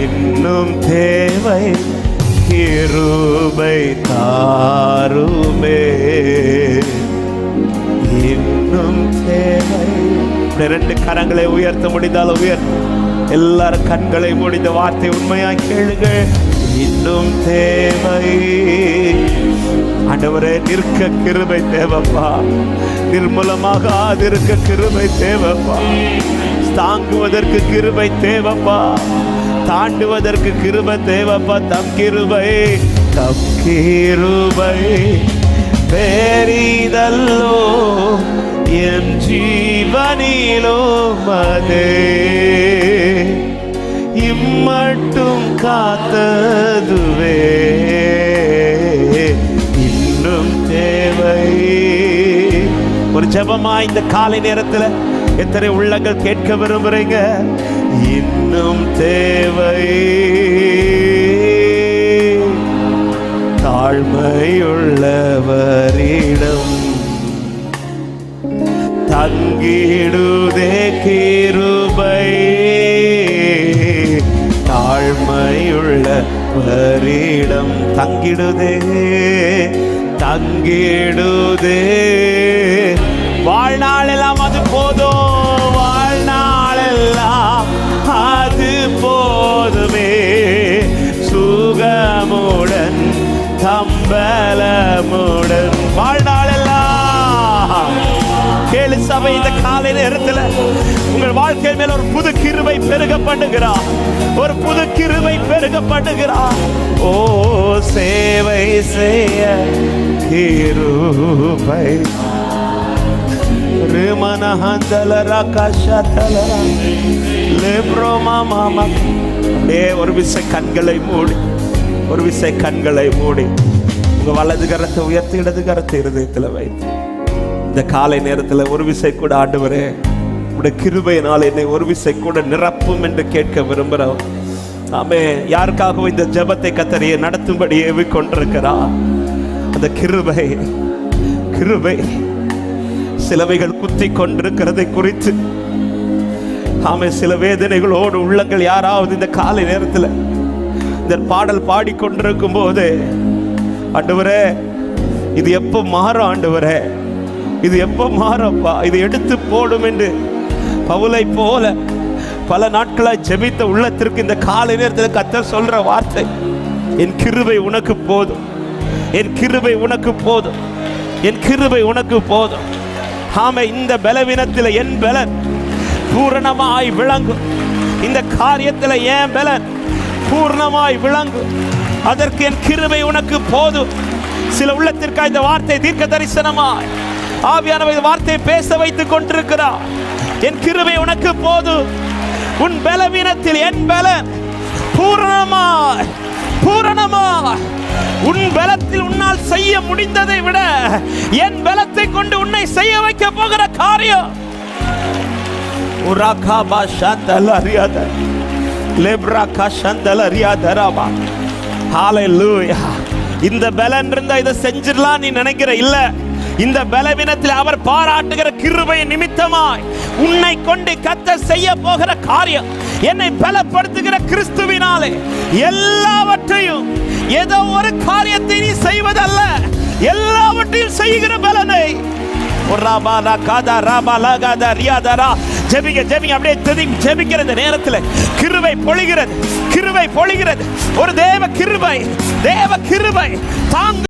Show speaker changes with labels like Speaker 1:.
Speaker 1: இன்னும் தேவை கிருபை தாருமே. இன்னும் தேவை. ரெண்டு கரங்களை உயர்த்த முடிந்தால் உயர். எல்லாரும் கண்களை முடிந்த வார்த்தை உண்மையா கேளுங்கள். இன்னும் தேவை ஆண்டவரே நிற்க கிருபை தேவப்பா. நிர்மூலமாக ஆதிருக்க கிருபை தேவப்பா. தாங்குவதற்கு கிருபை தேவப்பா. தாண்டுவதற்கு கிருபை தேவப்பா. தம் கிருபை தம் கிருபை. பெரிதல்லோ என் ஜீவனிலோ மதே. இம்மட்டும் காத்த ஜபமா இந்த காலை நேரத்தில் எத்தனை உள்ளங்கள் கேட்க விரும்புறீங்க? இன்னும் தேவை. தாழ்மையுள்ளவரிடம் தங்கிடுதே கிருபை. தாழ்மையுள்ளவரிடம் தங்கிடுதே தங்கிடுதே கேளு இந்த காலை நேரத்தில் உங்கள் வாழ்க்கை மேல ஒரு புது கிருவை பெருக பண்ணுகிறார் ஒரு புது கிருவை பெருக பண்ணுகிறார் ஓ சேவை செய்ய கிருபை. மாமா டே ஒரு விசை கண்களை மூடி. ஒரு விசை கண்களை மூடி. உங்க வலது கரத்தை உயர்த்தி இடது கரத்தை இருதயத்தில் வைத்து. இந்த காலை நேரத்தில் ஒரு விசை கூட ஆண்டவரே உடைய கிருபையினால் என்னை ஒரு விசை கூட நிரப்பும் என்று கேட்க விரும்புகிறோம். ஆமே யாருக்காகவும் இந்த ஜெபத்தை கத்தறிய நடத்தும்படி ஏவி கொண்டிருக்கிறா அந்த கிருபை கிருபை சிலவைகள் குத்தி கொண்டிருக்கிறதை குறித்து. ஆமே சில வேதனைகளோடு உள்ளங்கள் யாராவது இந்த காலை நேரத்தில் இந்த பாடல் பாடிக்கொண்டிருக்கும் போது ஆண்டவரே இது எப்போ மாறும் ஆண்டவரே? இது எப்போ மாறப்பா? இது எடுத்து போடும் என்று பவுலை போல பல நாட்களாய் ஜெபித்த உள்ளத்திற்கு இந்த காலை நேரத்தில் கத்தர் சொல்ற வார்த்தை என் கிருபை உனக்கு போதும். என் கிருபை உனக்கு போதும். என் கிருபை உனக்கு போதும். ஆமை இந்த பலவீனத்தில் என் பலன் பூரணமாய் விளங்கும். இந்த காரியத்தில் என் பலன் பூர்ணமாய் விளங்கும். அதற்கு என் கிருபை உனக்கு போதும். சில உள்ளத்திற்காக இந்த வார்த்தை தீர்க்க தரிசனமாய். ஆவியானவர் இந்த வார்த்தையை பேச வைத்துக் கொண்டிருக்கிறார். என் கிருவை உனக்கு போது. உன் பலவீனத்தில் என் பலன் பூரணமா பூரணமா உன் பலத்தில் உன்னால் செய்ய முடிந்ததை விட என் பலத்தை கொண்டு உன்னை செய்ய வைக்க போகிற காரியம். உராகாபா ஷாந்தல் அறியாத லெப்ராகா ஷந்தல் அறியாதராபா லூயா இந்த பலன் இருந்தா இதை செஞ்சிடலாம் நீ நினைக்கிற? இல்லை. இந்த பலவீனத்தில் அவர் பாராட்டுகிற கிருபை நிமித்தமாய் உன்னை கொண்டு கத்த செய்ய போகிற காரியம் என்னை பலப்படுத்துகிற கிறிஸ்துவினாலே எல்லாவற்றையும் ஏதோ ஒரு காரியத்தை நீ செய்வதல்ல எல்லாவற்றையும் செய்கிற பலனை. ஜெபிங்க ஜெபிங்க அப்படியே நேரத்தில். கிருவை பொழிகிறது கிருவை பொழிகிறது. ஒரு தேவ கிருபை தேவ கிருபை. தாங்க